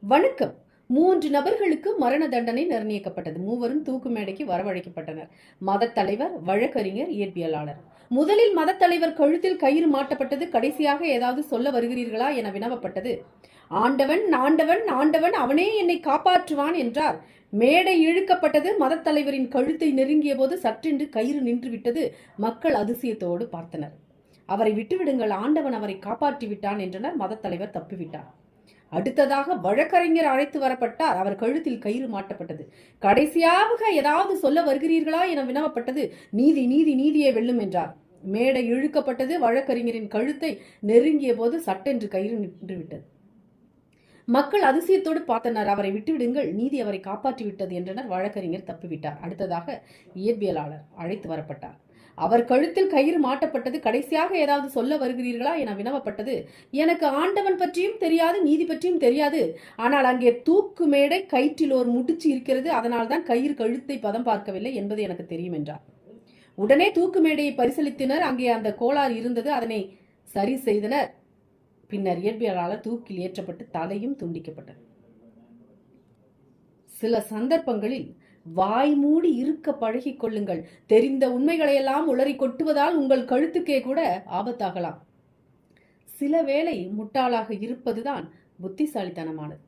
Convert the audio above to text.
வணக்கம். மூன்று நபர்களுக்கு மரண தண்டனை நிர்ணயிக்கப்பட்டது. மூவரும் தூக்கு மேடைக்கு வரவழைக்கப்பட்டனர். மதத் தலைவர் வழக்கறிஞர் இயற்பியலாளர். முதலில் மதத் தலைவர் கழுத்தில் கயிறு மாட்டப்பட்டது. கடைசியாக ஏதாவது சொல்ல வருகிறீர்களா என வினவப்பட்டது. ஆண்டவன் ஆண்டவன் ஆண்டவன் அவனே என்னை காப்பாற்றுவான் என்றார். மேடை இழுக்கப்பட்டது. மதத் தலைவரின் கழுத்தை நெருங்கிய போது சற்றென்று கயிறு நின்றுவிட்டது. மக்கள் அதிசயத்தோடு பார்த்தனர். அவரை விட்டுவிடுங்கள். ஆண்டவன் அவரை காப்பாற்றி விட்டான் என்றனர். மதத் தலைவர் தப்பிவிட்டார். அடுத்ததாக வழக்கறிஞர் அழைத்து வரப்பட்டார். அவர் கழுத்தில் கயிறு மாட்டப்பட்டது. கடைசியாக ஏதாவது சொல்ல வருகிறீர்களா என வினவப்பட்டது. நீதி நீதி நீதியை வெல்லும் என்றார். மேடை இழுக்கப்பட்டது. வழக்கறிஞரின் கழுத்தை நெருங்கிய போது சட்டென்று கயிறு நின்றுவிட்டது. மக்கள் அதிசயத்தோடு பார்த்தனர். அவரை விட்டுவிடுங்கள். நீதி அவரை காப்பாற்றி விட்டது என்றனர். வழக்கறிஞர் தப்பிவிட்டார். அடுத்ததாக இயற்பியலாளர் அழைத்து வரப்பட்டார். அவர் கழுத்தில் கயிறு மாட்டப்பட்டது. கடைசியாக ஏதாவது சொல்ல வருகிறீர்களா என வினவப்பட்டது. எனக்கு ஆண்டவன் பற்றியும் தெரியாது நீதி பற்றியும் தெரியாது. ஆனால் அங்கே தூக்கு மேடை கயிற்றில் ஒரு முடிச்சு இருக்கிறது. அதனால் தான் கயிறு கழுத்தை பதம் பார்க்கவில்லை என்பது எனக்கு தெரியும் என்றார். உடனே தூக்கு மேடையை பரிசீலித்தனர் அங்கே அந்த கோளாறு இருந்தது. அதனை சரி செய்தனர். பின்னர் இயற்பியலாளர் தூக்கில் ஏற்றப்பட்டு தலையும் துண்டிக்கப்பட்டது. சில சந்தர்ப்பங்களில் வாய் மூடி இருக்க பழகி கொள்ளுங்கள். தெரிந்த உண்மைகளையெல்லாம் உளறி கொட்டுவதால் உங்கள் கழுத்துக்கே கூட ஆபத்தாகலாம். சில வேளை முட்டாளாக இருப்பதுதான் புத்திசாலித்தனமானது.